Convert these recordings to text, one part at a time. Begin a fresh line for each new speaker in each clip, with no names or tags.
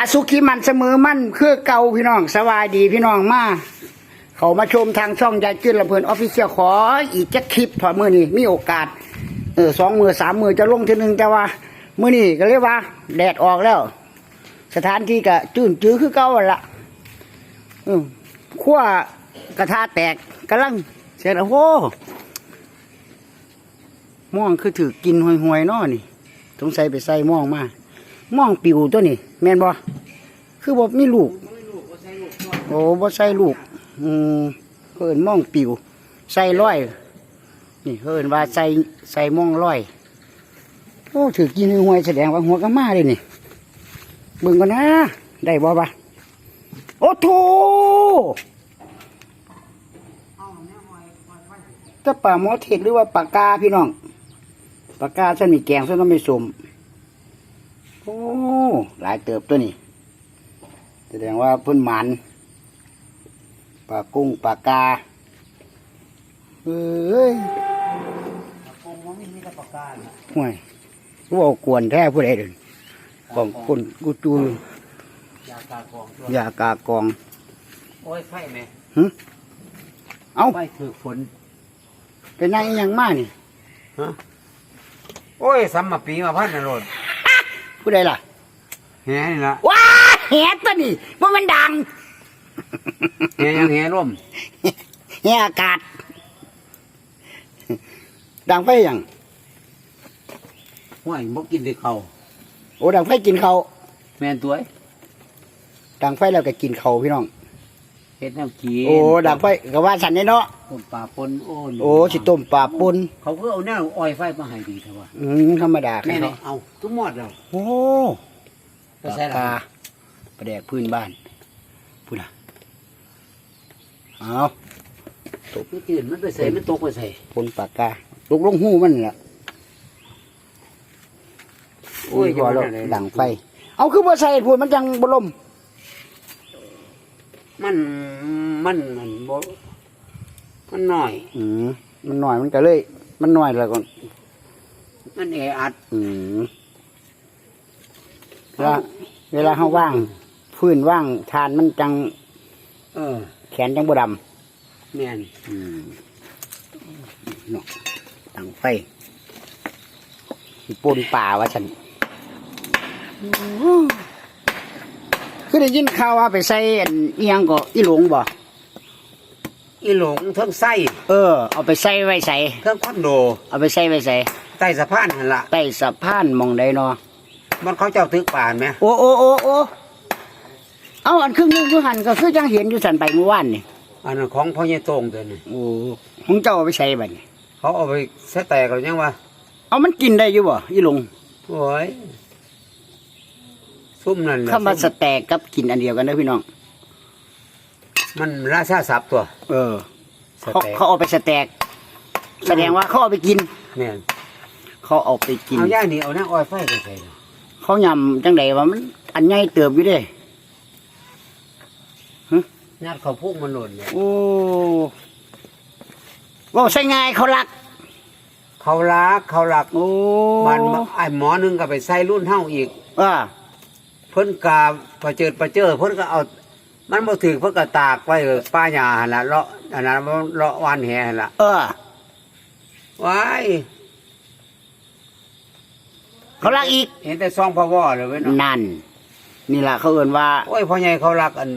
อสุขีมันเสมอมั่นคือเก่าพี่น้องสวายดีพี่น้องมาเขามาชมทางช่องยายจื้นลำเพลินออฟฟิเชียลขออีกจะคลิปถอดมือนี่มีโอกาสเออสองมือสามมือจะลงทีหนึ่งแต่ว่ามือนี่ก็เรียกว่า แดดออกแล้ว สถานที่ก็จื้นจื้อคือเก่าหั่นละอืมขั้วกระทะแตกกำลังเสร็จแล้วโอ้ม่วงคือถือกินห่วยๆเนาะนี่สงสัยไปใส่ม่วงมา ม่วงปิวตัวนี้แม่นบ่คือบ่มีลูก โอ้บ่ใส่ลูก อืมเพิ่นม่องปิว ใส่ร้อย นี่เพิ่นว่าใส่ใส่มองร้อย โอ้ถือกินหวยแสดงว่าหัวกะมาเลยนี่เบิ่งก่อนนะ ได้บ่ปะโอ้โถถ้าป่าหมอเทศหรือว่าปากกาพี่น้องปากกาฉันมีแกงฉันต้องไม่สม โอ้หลายเติบตัวนี้แสดงว่าเพิ่นหมันปลากุ้งปลากาเอ้ยห่วยกูเอากวนแท้ผู้ใดเดินกองคนกูจู
ยากากองตัวยา
กากอง
โอ้ยไฟไหม
เอ้า
ไฟถือฝน
เป็นไงอิหยังมานี่
โอ้ยสัมมาปีมาพันนะโรด
ผู้ใดล่ะ
แหนี่ละ
ว้าแหตัวนี้ว่ามันดัง
แหยังแหร่ม
แหอากาศ ดังไฟยัง
ห้วยบ่กินได้เขาว
โอ้ดังไฟกินเขาว
แม่นตัว
ดังไฟแล้วก็กินเขาวพี่น้อง
เฮ็ดแนวกิน
โอ้ดังไฟก็ว่าสันนี่เนาะ
ต้มปลาปนโอ้ย
โอ้สิต้มปลาปน
เขาก็เอาแนวอ้อยไฟมาให้ดีเถอะว่า
อืมธรรมดา
แม่
ครับ
นี่เอาทุกหมดแล้ว
โอ้
ไป
ปลา
ใส่ละ
กาประแดกพื้นบ้านพูดนะเอา
มันจืดมันไปใส่มันตกไปใส่
ปนปลากาลูกลงหูมันนี่ล่ะ
โอ้ย
พอแล้ว
จะว่าอะไร
ดังไฟ เอาคือบ่ใส่พูดมันจังบ่ลม
มันมันมันบ่มันน้อย
อืมมันหน่อยมันก็เลย มันหน่อยแล้วก่อน
มันแออัด
อืมเวลาเวลาเฮาว่าง พื้นว่างทานมันจัง
เออ
แขนจังบ่ดำ
แม่น
อืมเนาะตั้งไฟสิปนป่าวะฉัน คือได้ยินข่าวว่าไปใส่อันเอียงก็อีหลงบ่
อีหลงเทั้งไส้
เออ เอาไปใส่ไว้ใส่
เทั้งคอนโด
เอาไปใส่ไว้ใส่
ใต้สะพานหั่นล่ะ
ใต้สะพานหมองใดเนาะ
มันเขาเจ้าตึกป่านไหม
โอ้โอ้โอ้โอ้เอาอันครึ่งหนึงคือหันก็คือจังเห็นอยู่สันไปเมื่อวานนี่
อันนั้นของพ่อใหญ่โตงตัวนี้
โอ้ของเจ้าเอาไปใส่บัดนี้
เขาเอาไปใส่แตกกันยังวะ
เอามันกินได้อยู่บ่อีหลง
โอ้ย ซุ่มนั่นแหละ
คำว่าสแต็กกับกินอันเดียวกันเด้อพี่น้อง
มันราชาศัพท์ตัว
เออ
ส
เขา
แตก
เขาเอาไปสแต็กแสดงว่าเขาเอาไปกิน
แม่น
เขาเอาไปกิน
เอาย่างนี่เอาหน้าอ้อยไฟไปใส่น่ะ
เขายำจังไดว่ามัน อันใหญ่เติบอยู่เด้
ญาติเขาพุ่งมันหล่นเนี่ย
โอ้ว่าใช่ง่ายเขารัก
เขารักเขารัก
โอ้
มันไอ้หมอหนึงก็ไปใส่รุ่นเท่าอีก
อ่า
เพิ่นกาประเจิดประเจิดเพิ่นก็เอา มันบ่ถือเพิ่นก็ตากไว้ป้าหญ้าหั่นล่ะเลาะอันนั้นเลาะวานแหหั่นล่ะ
เออ
ว้าย
เขารักอีก
เห็นแต่ซองพ่อวอเลยเว้ยเนาะ
นั่น นี่ล่ะเขาเอ่นว่า
โอ้ยพ่อใหญ่เขารักอัน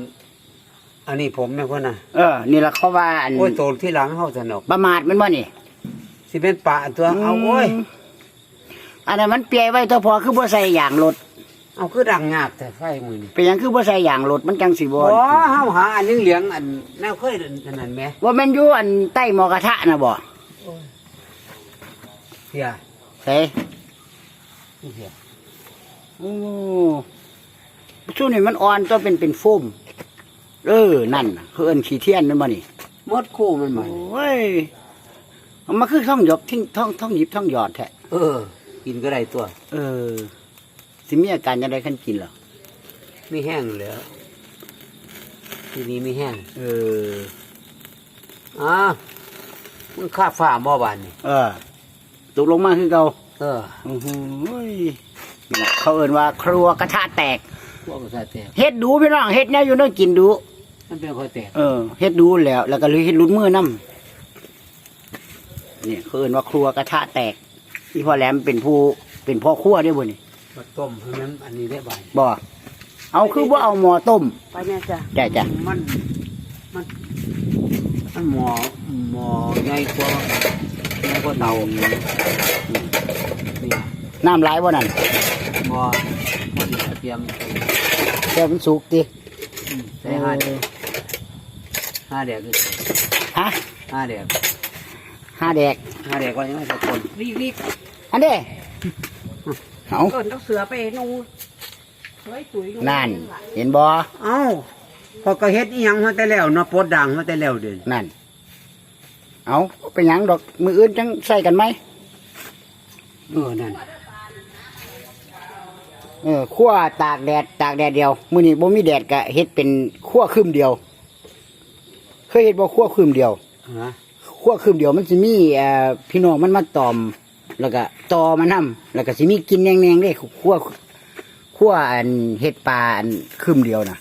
อันนี้ผมเนี่ยเพิ่นน่ะ
เออ นี่ล่ะเขาว่าอัน
โอ้ยโตที่หลังเฮาสนุก
ประมาทแมันบ่นี่
สิเป็นปะตัวเอาโอ้ย
มอันนั้นมันเปียไว้ตัวพอคือบ่ใส่ยางรถ
เอาคือดังงากแต่ไฟมือนี่
เป็นหยังคือบ่ใส่ยางรถมันจังสิบ่
โอ้เฮาหาอันนึงเหลียงอันแนวเคยอันนั้นแหม
ว่าแม่นอยู่อันใต้หมอกระทะน่ะบ่
เฮีย
เฮ้
เฮีย
โอ้ช่วงนี้มันอ่อนตัวเป็นเป็นโฟมเออนั่นน่ะคือเอิ้นขี้เทียนนั่นบ่นี่
หมดคู่มันมา
โอ้ยเอามาคือท่องหยบทิ้งท่องท่องหยิบท่องหยอดแท้
เออ กินก็ได้ตัว
เออ สิมีอาการจังไดคันกินเหรอ
ไม่แห้งแล้วทีนี้ไม่แห้ง
เออ
อ่ามึงค่าฝ่าหม้อบานนี่
เออตกลงมาคือเก่า
เออ
โอ้โหยเขาเอ่นว่า ครัวกระทะแตก
พวกก็ใส่แตก
เฮ็ดดูพี่น้องเฮ็ดแนวอยู่เนาะกินดู
มันเป็นข้อแตก
เออเฮ็ดดูแล้ว แล้วก็เลยเฮ็ดรุดมือนํนี่คือเอิ้นว่าครัวกระทะแตกที่พ่อแหลมเป็นผู้เป็นพ่อครัวได้บ่นี่
มาต้มให้มันอันนี้ได้บ่าย
บ่เอาคือบ่เอาหม้อต้ม
ไปแม่จ้ะ
จ้ะจ้ะ
มัน มันมันหมอหมอใหญ่กว่าใหญ่กว่าเตาเนี่ย
น้ำหลายบ่นั่น
หมอหมอที่เตรียม
แต่มันสุกติ
อืมใส่ห้าแดกห้าแดกคือ
ฮะ
ห้าแดก
ห้าแดก
ห้าแดกก็ยังไม่ใส่คน
รีบรีบ
อันเด้ เอา
เกินต้องเสือไปนูเฮ้ยตุ๋ย
นั่น เห็นบ่
เอ้าพอก็เฮ็ดอีหยังมาแต่แล้วเนาะปวดดังมาแต่แล้วเด่น
นั่น เอาไปหยังดอกมืออื่นจังใส่กันไหม
เออนั่น
เออขั้วตากแดดตากแดดเดียวมื้อนี้บ่มีแดดก็เฮ็ดเป็นขั้วครึมเดียว เคยเฮ็ดบ่ขั้วครึมเดียว
ฮะ
ขั้วครึมเดียวมันสิมีเอ่อพี่น้องมันมาตอม แล้วก็ตอมานํแล้วก็สิมีกลินแหนงๆเด้ขั้วขั้วอันเฮ็ดปลาอันครึมเดียวน่ะ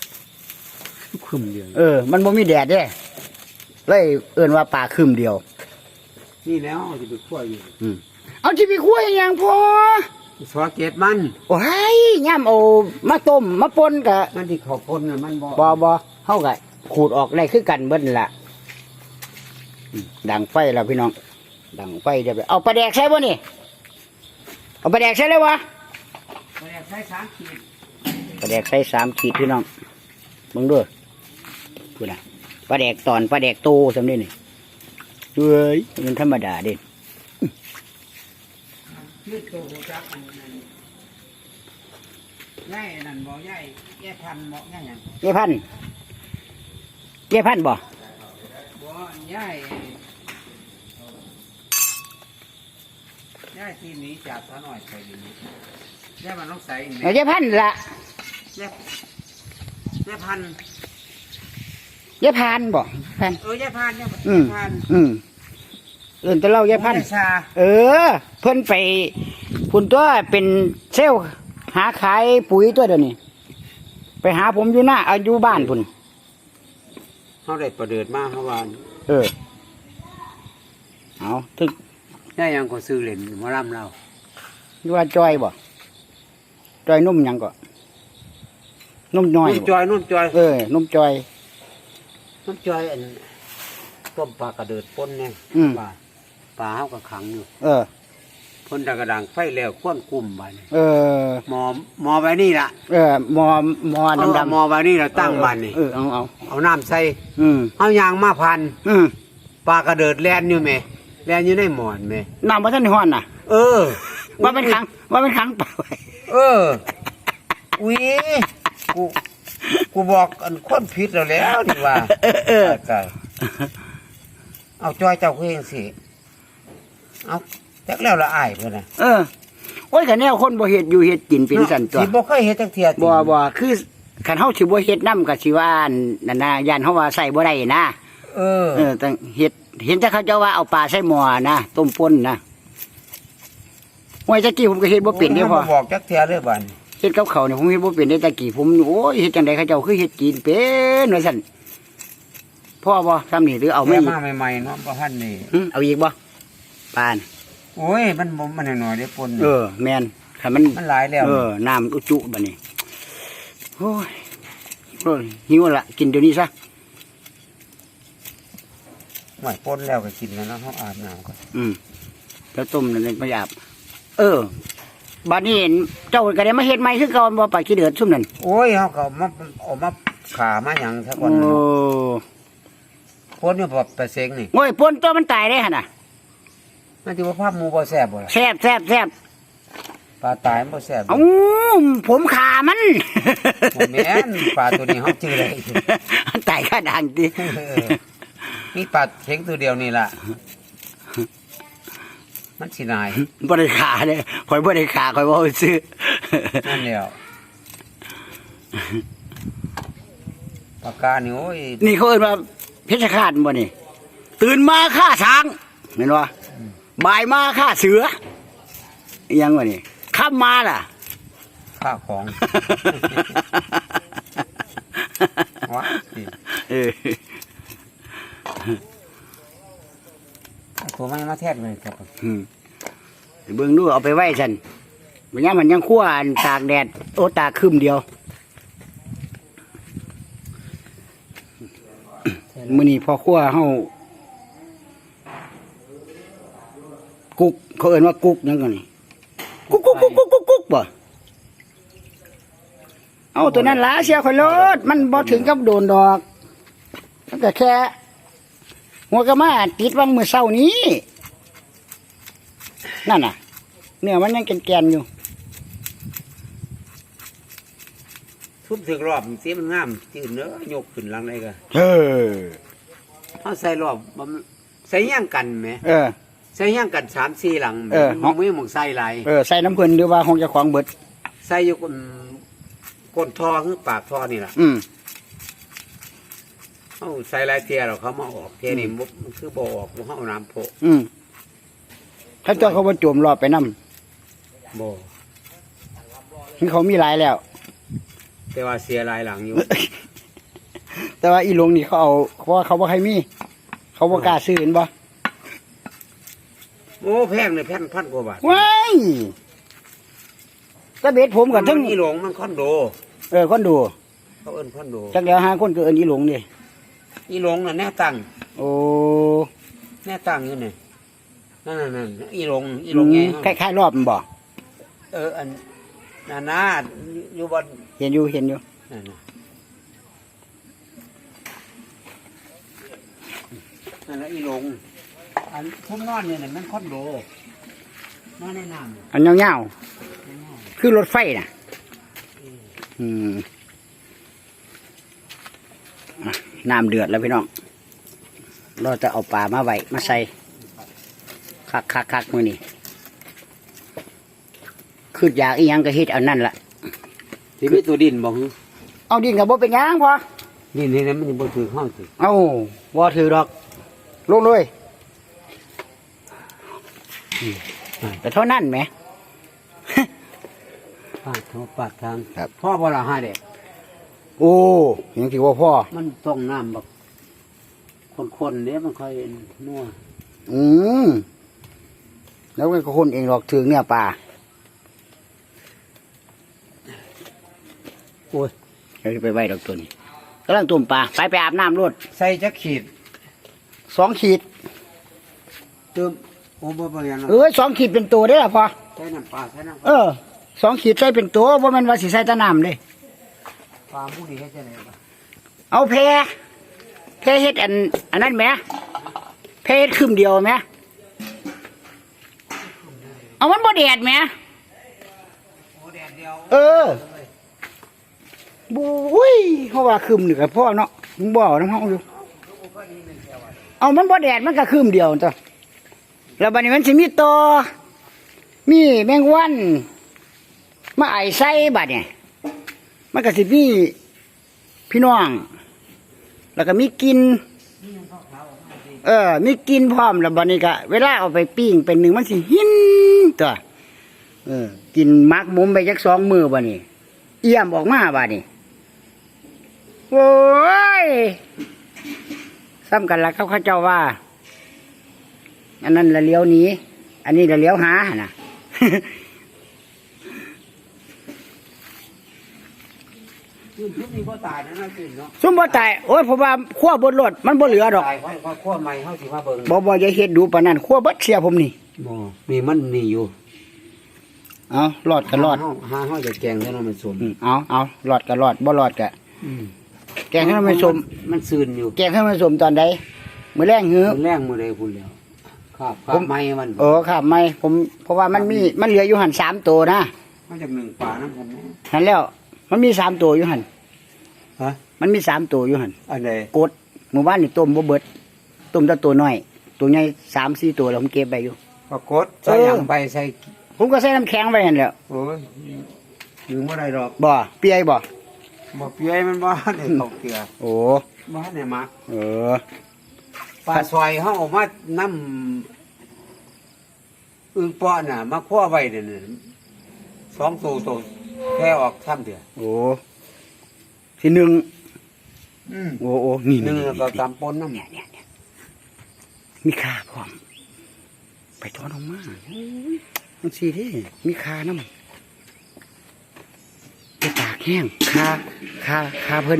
ขึ้นเดียว
เออ มันบ่มีแดดเด้เลยเอิ้นว่าปลาครึมเดียว
นี่แล้วจะไปคั่วอยู่
อืมเอาสิไปคั่วอีหยังพอ
สวาเกตมัน
โอ้ยย่ำเอามาต้มมาป่นกะ
มันที่เขาพ่นน่ะมันบ่
บอบอเฮากะขูดออกได้คือกันเบิ้นนล่ะอืมดังไฟแล้วพี่น้อง ดังไฟเรียบร้อยเอาปลาแดกใส่บ่นี่เอาปลาแดกใส่เลยวะ
บ่ได้ใช้สามขีด
ปลาแดกใส่สามขีดพี่น้องมึงด้วยพูดนะปลาแดกตอนปลาแดกโตสำเร็จนี่เฮ้ยมันธรรมดาเด่น
ยืดตัวหัวจักอันนั้นย่ายอันนั่นบ่ย่ายแย่พันธุ์บ่ย่ายหยัง
เย้พันธุ์เย้พันธุ์บ่
บ่ย่าย ย่ายที่หนีจากสาหน่อยไปอยู่นี่ย่ายมันต้องใส่นี่
เอาเย้พันธุ์ละ
ย่ายย่ายพันธุ์
เย้พานบ่พันธุ์
เออย่ายพันธุ์ย่าย
อืม
พันธุ์
อืมเอื่นแตะเล่าเย้พันธุ์
โอ้ชา
เออ เพิ่นไปคุณตัวเป็นเซลล์หาขายปุ๋ยตัวเดียวนี้ ไปหาผมอยู่หน้าอายุบ้านพุ่น
เขาได้ประเดิดมาเมื่อวาน
เออ เอาถึก
ย่ายยังก็ซื้อเหรียญหมาล่ำเรา
อยู่ว่าจอยบ่จอยนุ่มหยังก็นุ่มน้อย
นุ่ม
บ่
จอยนุ่มจอย
เออนุ่มจอย
นุ่มจอยอันต้มปลากระเดิดป่นเนี่ย
อืม
ปลาปลาเขาก็ขังอยู่
เออ
พ่นดากระดังไฟแล้วควนกลุ่มไป
เออ
หมอหมอไว้นี่ละ
เออหมอหมอ
เอา
ดำ
หมอไว้นี่เราตั้งบันนี่
เออเอาเอา
เอาน้ำใส่
อืม
เอายางมาพัน
อืม
ปลากระเดิดแลนอยู่ไหม แลนอยู่ในหมอนไหม
น้ำมาท่านฮ้อนน่ะ
เออ
ว่าเป็นครั้งว่าเป็นครั้งเปล่า
เอออุ้ยกูกูบอกอันคนผิดแล้วแล้วดีว่า
เออเออ
ตายเอาจอยเจ้าเองสิเอาจักแล้วละอายเพื่อนนะ
เออโอ้ยคันแนวคนบ่เฮ็ดอยู่เฮ็ดกินเป็นสันตัว
สิบ่เคยเฮ็ดจักเทียติ
บ่บ่คือคันเฮาสิบ่เฮ็ดนํก็สิว่านั่นน่ะย่านเฮาว่าใส่บ่ได้นะ
เออ
เออแต่เฮ็ด เห็นแต่เขาเจ้าว่าเอาปลาใส่หม้อนะต้มป่นนะห้วยตะกี้ผมก็เฮ็ดบ่เป็นเด้อพ่อ
บอกจักเทียเด้อบัด
เฮ็ดกับเขาวนี่ผมเฮ็ดบ่เป็นเด้อตะกี้ผมโอ้ยเฮ็ดจังไดเขาเจ้าคือเฮ็ดกินเป็นว่าซั่นพ่อบ่ซ้ำนี่หรือเอา
เอา
ไม่
แม่
อีก
มาใหม่ๆเนาะบ่ทันนี่
หึเอาอีกบ่ปาน
โอ้ยมันบ่มันน้อยๆเด้อปน
เออแม่นคันมัน
มันหลายแล้ว
เออน้ำอุจจุบัดนี้โอ้ยโอ้ยหิวละกินเดี๋ยวนี้ซะ
หวยปนแล้วก็กินแล้วเนาะเฮาอาบน้ำก่อน
อืมแล้วต้มนั่นไม่อาบเออบัดนี้เห็นเจ้าก็ได้มาเฮ็ดใหม่คือเก่าบ่ปลาขี้เดือดซุ่มนั่น
โอ้ยเฮาก็เอามาเอามาขามาหยังซะก่อน
โอ้
เนาะปนอยู่แบบประเสงนี่
โอ้ยปนตัวมันตายได้หั่นน่ะ
มันสิว่าภาพหมูบ่แซ่บบ่ล่ะ
แซ่บแซ่บแซ่บ
ปลาตายมันบ่แซ่บ
เอ้าผมขามัน
บ่แม่นปลาตัวนี้เฮาจื้อได้
มันตายข้าดังติ
เออ นี่ปัดเข็งตัวเดียวนี่แหละมันสินาย
บริด้ขาเนี่ยคอยบริด้ขาคอยว่าซื้อ
นั่นเดียวปากกานี่โอ้ย
นี่เขาเอิ้นว่าเพชรขาตบ่นี่ ตื่นมาฆ่าช้างเห็นบ่บ่ายมาฆ่าเสือยังวะนี่ข้ามมาล่ะ
ข้าของว้าเออ แท่นเลยครับ
อืมเบิ่งดูเอาไปไว้ซั่นบัดนี้มันยังคั่วอันตากแดดโอ้ตากคืมเดียวมื้อนี้พอคั่วเฮากุกเขาเอิ้นว่ากุกหยังกันนี่กุกกุกกุกกุกกุกกุกบ่เอาตัวนั้นล่ะเสียข่อยรถมันบ่ถึงกับโดนดอกมันก็แค่ หัวกะมาติดวังมือเศร้านี้ นั่นน่ะ เนื้อมันยังแกนๆอยู่
ทุบถึงรอบสีมันงามจืดเนื้อยกขึ้นหลังได้ก็
เออ
เขาใส่รอบมันใส่ย่างกันไหม
เออ
ใส่ย่างกันสามสี่หลัง
เออ
มันไม่หมองใส่หลาย
เออใส่น้ำเพิ่นหรือว่าคงจะของเบิด
ใส่อยู่ก้นก้นท่อคือปากท่อนี่แหละ
อืม
เขาใส่หลายเทียเราเขามาออกเทียนี่มุกมันคือบ่ออกบ่เขาเอาน้ำโพะ
อืมถ้าเจ้าเขาว่าโจมรอบไปนำ
บ่
ถึงเขามีหลายแล้ว
แต่ว่าเสียหลายหลังอยู่
แต่ว่าอีหลวงนี่เขาเอาเพราะว่าเขาบ่ให้มี เขาบ่กล้าซื้อเห็นบ่
โอ้แพงเลยแพงพันกว่าบาท
ว้ายก็เบ็ดผมกับทั้ง
มันอีหลงมันคอนโด
เออคนดู
เขาเอิ้นคอนโด
จักแล้วหาคนก็เอิ้นอีหลวงดิ
อีหลงน่ะแน่ตั้ง
โอ้
แน่ตั้งอยู่นี่นั่นนั่นนั่นอีหลงอีหลงไง
คล้ายๆรอบมันบ่
เอออันนานาอยู่บน
เห็นอยู่เห็นอยู่
นั่นน่ะนั่นละอีหลงอันทุ่มนอนเนี่ยน่ะมันคอนโดนอนในน้ำน่ะ
อันยาวๆคือรถไฟน่ะ อืมอะ น้ำเดือดแล้วพี่น้องเราจะเอาปลามาไว้มาใส่คักคักคักมือนี่คืออยากอีหยังก็เฮ็ดเอานั่นละ
ที่มีตัวดินบอก
เอาดินกับบ่เป็นหยังพอ
ดินนี่นะมันยังบ่ถือห้องถือ
เอาบ่ถือดอกลงเลยอืมแต่เท่านั้นไหม
ปาดเขาปาดทาง
ครับ
พ่อบ่ละห้าเด็ก
โอ้ยังถือว่าพ่อ
มันต้องน้ำแบบคนๆเนี้ยมันค่อยนัว
อืมแล้วก็คนเองหรอกถือเนี่ยปลา
โอ้ย
เดี๋ยวไปไว้ดอกตัวนี้กำลังตุ่มปลาไปไปอาบน้ำรวด
ใส่จักขีด
สองขีด
เติมโอ้บ่บ่ยัง
เอ้ยสองขีดเป็นตัวได้อล่ะพอ
ใส่น้ำปลาใส่น้ำป
เอ
ลา
อสองขีดใส่เป็นตัวว่ามันว่าสิใส่แตะน้ำเลย
ปลาผู้ดีให้ใช่ไหมปะ
เอาแพแพเฮ็ดอัน อันนั้นไหมแพเฮ็ดคืมเดียวไหมเอามันบ่แดดไหม
โอ้แดดเดียว
เออบุ้ยเขาว่าคืมหนึ่งกับพ่อเนาะมึงบ่เอาน้ำห้องอยู่เอามันบ่แดดมันก็คืมเดียวจ้ะแล้วบัดนี้มันสิมีตอมีแมงวันมาไอใส่บัดเนี่ย มันก็สิมีพี่น้อง แล้วก็มีกิน เออ มีกินพร้อมแล้วบัดนี้ก็เวลาเอาไปปิ้งเป็นหนึ่งมันสิหินตัวเออ กินมักหมุมไปจักสองมือบัดนี้ เอี่ยมออกมาบัดนี้โอ้ยซ้ำกันละเขาเขาเจ้าว่า อันนั้นละเลี้ยวหนี้ อันนี้ละเลี้ยวหาน่ะ
ขึ้นทุกนี้ก็ตายนะน่ากินเนาะ
ซุ่มบ่ตายโอ้ยผมว่าขั้วบนรถมันบ่เหลือดอก
ตายค่อยค่อยขั้วใหม่เฮาสิมาเบิ่ง
บ่บ่อย่าเฮ็ดดูปานนั้นขั้วเบิดเสียผมนี่
บ่มีมันนี่อยู่
เอารอดก็รอด
หาเฮาหาเฮาจะแกงเท่านั้นมันสม
อืมเอาเอารอดก็รอดบ่รอดก็แกงให้มันสม
มันซื่นอยู่
แกงให้มันสมตอนใดมื้อแรงหือ
มันแรงมื้อใดพุ่นแล้วครับครับไม้มัน
เออครับไม่ผมเพราะว่ามันมีมันเหลืออยู่หั่นสามตัวนะ
มาจากหนึ่งป่าน้ำกันนะ
หั่นแล้ว มันมีสามตัวอยู่หั่น
ฮะ
มันมีสามตัวอยู่หั่น
อันใด
กดหมู่บ้านนี่ต้มบ่เบิดต้มแต่ตัวน้อย ตัวใหญ่สามสี่ตัวแล้วผมเก็บไปอยู่
ปรากฏใส่หยังไปใส่
ผมก็ใส่น้ำแข็งไว้หั่นแหล้ว
โอ้ยยืมบ่ได้ดอก
บ่เปียบ่
บ่เปียมันบ่ได้เข้าเกลือ
โอ้
บ่ได้มัก
เออ
ปลาซอยเฮาเอามานำอึ่งป้อน่ะ มาคั่วไว้นั่นน่ะสองตัวตัวแค่ออกซ้ำเดียว
โอ้ ที่หนึ่ง
อืม
โอ้โอ้นี่
หนึ่งแล้วก็
นี่
ตำปนน้ำ
เนี่ยเนี่ยเนี่ยมีค่าพร้อม ไปถอนออกมาโอ้ยมันสีที่มีคาน้ำไปตากแห้งคาคาคาเพิ่น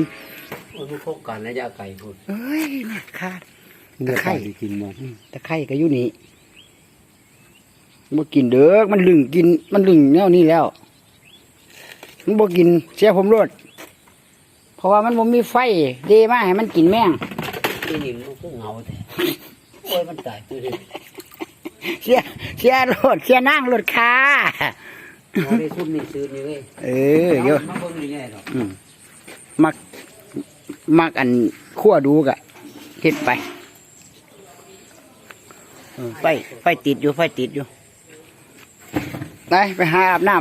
โอ้ยมันโคกกันนะยาไก่พูด
เอ้ยน่ะคา
เนื้อไก่กินหมด
อืมตะไคร่ก็อยู่นี่บ่กินเด้อมันลึงกิน มันลึงแนวนี้แล้วมันบ่กินเสียผมรดเพ ราะว่ามันบ่มีไฟเดมาให้มันกินแม่ง
ที่นี่มันก็เหงาแต่โอ้ยมันตายตัวเดียว
เสียเสียรถเสียนั่งรถคา
เอาได้ซุ่มนี่ซื้อนี่เว้ย
เออเยอะ
มาเบิ่งนี่แน่ดอก
อืมมักมักอันขั้วดูกะเฮ็ดไปเออไฟไฟติดอยู่ไฟติดอยู่ไปไปหาอาบน้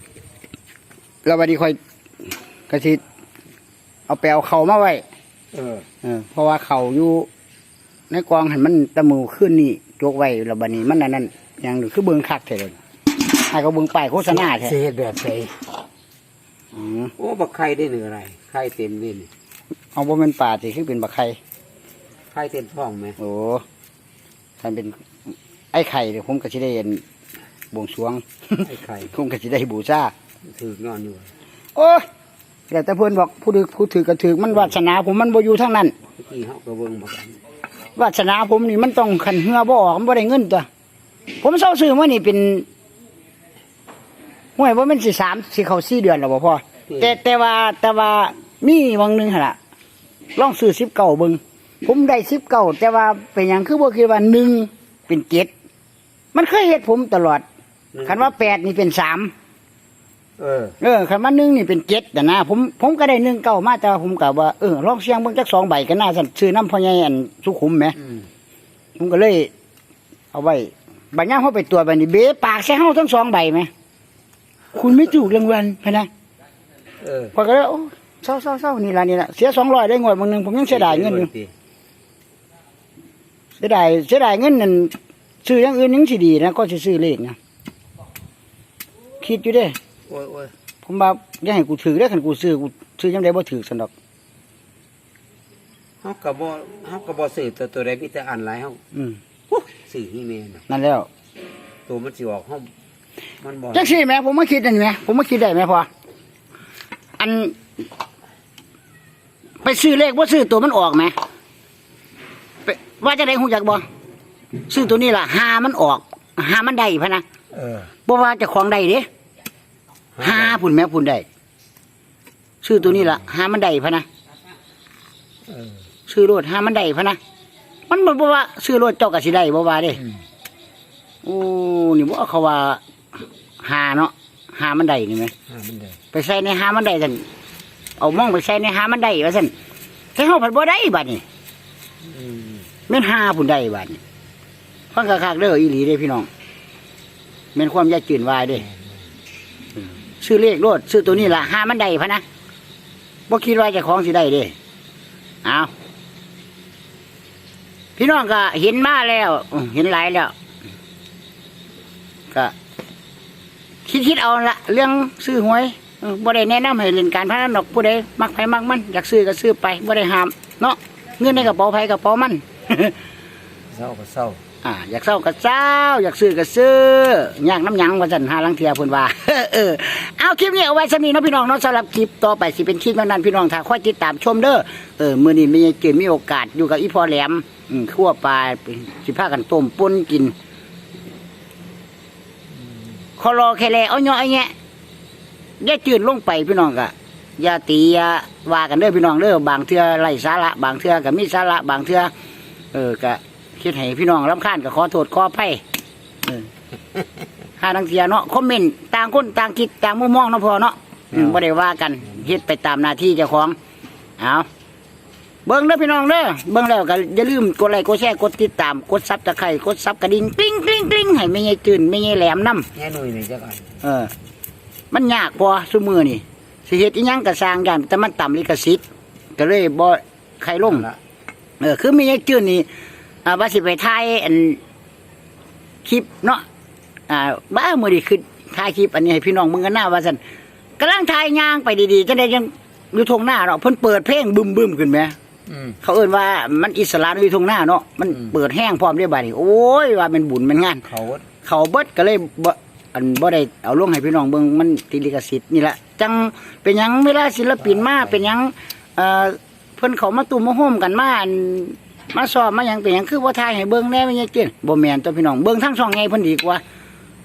ำแล้ววันนี้ค่อยกระชิด เอาไปเอาเข่ามาไว้
เออ
เออเพราะว่าเข่าอยู่ในกองหันมันตะมือขึ้นนี่จกไว้แล้วบัดนี้มันอันนั้นอย่างหนึ่งคือเบิ้งคักเถอะเลยให้เขาเบิ้งป้ายโฆษณาแท้
เสียแบบใส่
อืม
โอ้บักไข่ได้เหนืออะไรไข่เต็มนี่นี่
เอาบ่เป็นป่าสิคือเป็นบักไข่
ไข่เต็มท้องไหม
โอ้ท่านเป็นไอ้ไข่เดี๋ยวผมก็สิได้เห็นบวงสรวง
ไอ้ไข่
ผมก็สิได้บูชา
ถือกนอนอยู่
โอ้ย แต่แต่เพิ่นบอกผู้ถือผู้ถือกระถือมันวาสนาผมมันบ่อยู่ทั้งนั้น
เมื่อกี้เขาก็เบิ่งบักอัน
วาสนาผมนี่มันต้องขันเหือบ่ออกมันบ่ได้เงินตัว ผมเศร้าซื้อมานี่เป็นห่วยว่ามันสิสามสิเข้าสี่เดือนแล้วบ่พ่อแต่แต่ว่าแต่ว่ามีวังหนึงหั่นล่ะลองซื้อสิบเก้าเบิ่งผมได้สิบเก้าแต่ว่าเป็นหยังคือบ่คิดว่าหนึ่งเป็นเจ็ดมันเคยเฮ็ดผมตลอดคันว่าแปดนี่เป็นสาม
เออ
เออคันว่าหนึ่งนี่เป็นเจ็ดแต่นะผมผมก็ได้หนึ่งเก้ามาแต่ว่าผมกะว่าเออลองเสียงเบิ่งจักสองใบก็น่าสั่นซื้อน้ำพ่อใหญ่อันสุขุมแหม
อืม
ผมก็เลย เอาไว้ใบย่างเขาไปตรวจใบนี้เบ๊ปากใส่เฮาทั้งสองใบไหมคุณไม่ถูกรางวัลพะนะ
เออ
พอก็เลยโอ้เศร้าเศร้าเศร้านี่ละนี่ละเสียสองร้อยได้งวดบางหนึ่งผมยังเสียดายเงินอยู่ เสียดายเสียดายเงินนั่นซื้ออย่างอื่นยังสิดีนะก็สิซื้อเลขนะคิดอยู่เด้
โอ้ยโอ้ย
ผมว่าอย่าให้กูถือได้อคันกูซื้อกูซื้อยังได้บ่ถือสันดอก
เขาก็บ่เขาก็บ่ซื้อตัวตัวใดมีแต่อันหลายเขา
อืม
ซื้อนี่แม่น
นั่นแล้ว
ตัวมันสิออกเขามันบ่
จักซี่แหม่ผมมาคิดอันนี้แหม่ผมมาคิดได้ไหมพออัน ไปซื้อเลขว่าซื้อตัวมันออกไหมไปว่าจะได้หูจักบ่ซื้อตัวนี้ล่ะหามันออกหามันได้พะนะ
เออ
บ่ว่าเจะของได้เด้ หาพุ่นแม่พุ่นได้ซื้อตัวนี้ล่ะหามันได้พะนะ
เออ
ซื้อรถหามันได้พะนะมันบ่บ่ว่าซื้อรถเจ้าก็สิได้บ่ว่าเด้
อืม
โอ้นี่บ่เขาว่าหาเนาะหามันได้นี่ไหม
หามันได้
ไปใส่ในหามันได้ท่านเอามองไปใส่ในหามันได้ว่าท่านแต่เฮาผัดบ่ได้บัดนี้
อืม
แม่นหาผู้ใดบัดนี้ฟังคักๆเด้ออีหลีเด้พี่น้องแม่นความยากจืนวายเด้ ซื้อเลขโลดซื้อตัวนี้ละห้ามันได้พะนะบ่คิดว่าจะของสิได้เด้เอาพี่น้องก็เห็นมาแล้ว เห็นหลายแล้ว ก็คิดคิดๆเอาละเรื่องซื้อหวยบ่ได้แนะนำให้เล่นการพนันดอกผู้ใดมักไผมักมันอยากซื้อก็ซื้อไปบ่ได้ห้าม เนาะเงินในกระเป๋าไผกระเป๋ามัน
เศร้าก็เศร้า
อ่าอยากเศร้าก็เศร้า อยากซื้อก็ซื้ออยากน้ำยังว่าสันหาลังเทียเพิ่นว่าเออเอาคลิปนี้เอาไว้สำนี้เนาะพี่น้องเนาะสำหรับคลิปต่อไปสิเป็นคลิปนั้นพี่น้องถ้าค่อยติดตามชมเด้อเออมื้อนี้มีเกิดมีโอกาสอยู่กับอีพอแหลมอืมคั่วปลาสิพากันต้มป่นกินคอรอแค่แลเอาเนาะไอ้แงะอย่าจืดลงไปพี่น้องก็อย่าตีอย่าว่ากันเด้อพี่น้องเด้อบางเทื่อไร้สาระบางเทื่อก็มีสาระบางเทื่อเออก็ คิดให้พี่น้องรำคาญก็ขอโทษขออภัยเออห้าทังเทียเนาะคอมเมนต์ต่างคนต่างคิดต่างมุมมองเนาะพอเนาะอืมบ่ได้ว่ากันเฮ็ดไปตามหน้าที่เจ้าของเอาเบิ่งเด้อพี่น้องเด้อเบิ่งแล้วก็อย่าลืมกดไลค์กดแชร์กดติดตามกดซับตะไคร้กดซับกระดิ่งกลิ้งกลิ้งกลิ้งให้ไม่ใหญ่จืนไม่ใหญ่แหลมนํ
แง่หนุ่ยนี่จักอัน
เออ มันยากพอซุมือนี่สิเฮ็ดอีหยังก็สร้างอย่างแต่มันต่ำลิขสิทธิ์ก็เลยบ่ใครลง
ละ
เออคือมีไอ้จื้นนี่ อ่าว่าสิไปถ่ายอันคลิปเนาะอ่าบ้ามือดีคือถ่ายคลิปอันนี้ให้พี่น้องมึงกันหน้าว่าสันกำลังถ่ายย่างไปดีๆจะได้ยังอยู่ทงหน้าเนาะเพิ่นเปิดเพลงบึมบึมๆขึ้นไหม
อืม
เขาเอิ้นว่ามันอิสระอยู่ทงหน้าเนาะมัน
อืม
เปิดแห้งพร้อมได้บัดนี้โอ้ยว่าเป็นบุญเป็นงาน
เขา
เขาเบิดก็เลยบ่อันบ่ได้เอาลงให้พี่น้องเบิ่งมันติดลิขสิทธิ์นี่แหละจังเป็นหยังเวลาศิลปินมาเป็นหยังเอ่อเพิ่นเขามาตุ้มมาโฮมกันมาอัน มาซ้อมมาหยังเป็นหยังคือบ่ทายให้เบิ่งแน่ไม่ใช่เกินบ่แม่นตัวพี่น้องเบิ่งทั้งช่องไงเพิ่นดีกว่า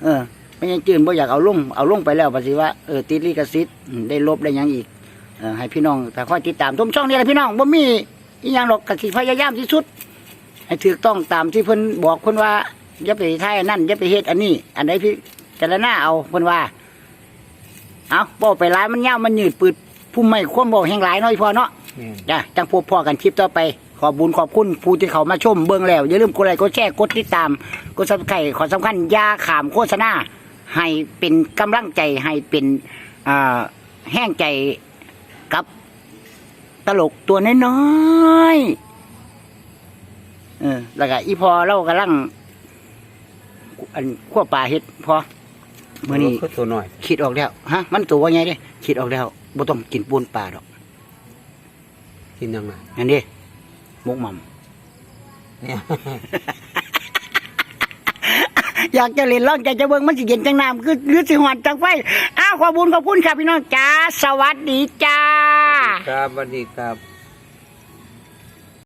เออไม่ใช่จืนบ่อยากเอาลงเอาลงไปแล้วปฏิว่าเออติดลิขสิทธิ์อืมได้ลบได้หยังอีกเออให้พี่น้องแต่คอยติดตามทุกช่องนี่แหละพี่น้องบ่มีอีหยังหรอกก็สิพยายามที่สุด ให้ถูกต้องตามที่เพิ่นบอกเพิ่นว่าอย่าไปท้ายอันนั่นอย่าไปเฮ็ดอันนี้ อันใดพี่จารณาเอาเพิ่นว่า เอาบอกไปร้ายมันยาวมันยืดปืดผู้ไม่ควรบอกแห่งหลายเน้อยพอเนาะ
แม่น
จ้ะจังพบพอกันคลิปต่อไป ขอบบุญขอบคุณผู้ที่เขามาชมเบิ่งแล้วอย่าลืมกดไลค์กดแชร์กดติดตามกดซับสไครต์ขอสำคัญอยาขามโฆษณาให้เป็นกำลังใจให้เป็นอ่าแห้งใจกับตลกตัวน้อยๆเออแล้วก็อีพอเรากำลังอันขั้วปลาเฮ็ดพอเมื่อนี้
คือตัวน้อย
คิดออกแล้วฮะ มันตัวว่าไงเด้คิดออกแล้วบ่ต้องกินปูนปลาดอก
กินยังไง
อันนี้ มุกหม่ำ
เนี่ย
อยากจะเล่นร้องใจจะเบิ่งมันสิเย็นจังน้ำคือหรือสิหอนจังไฟอ้าวขอบคุญขอบคุณครับพี่น้องจ้าสวัสดีจ้า
ครับสวัสดีครับ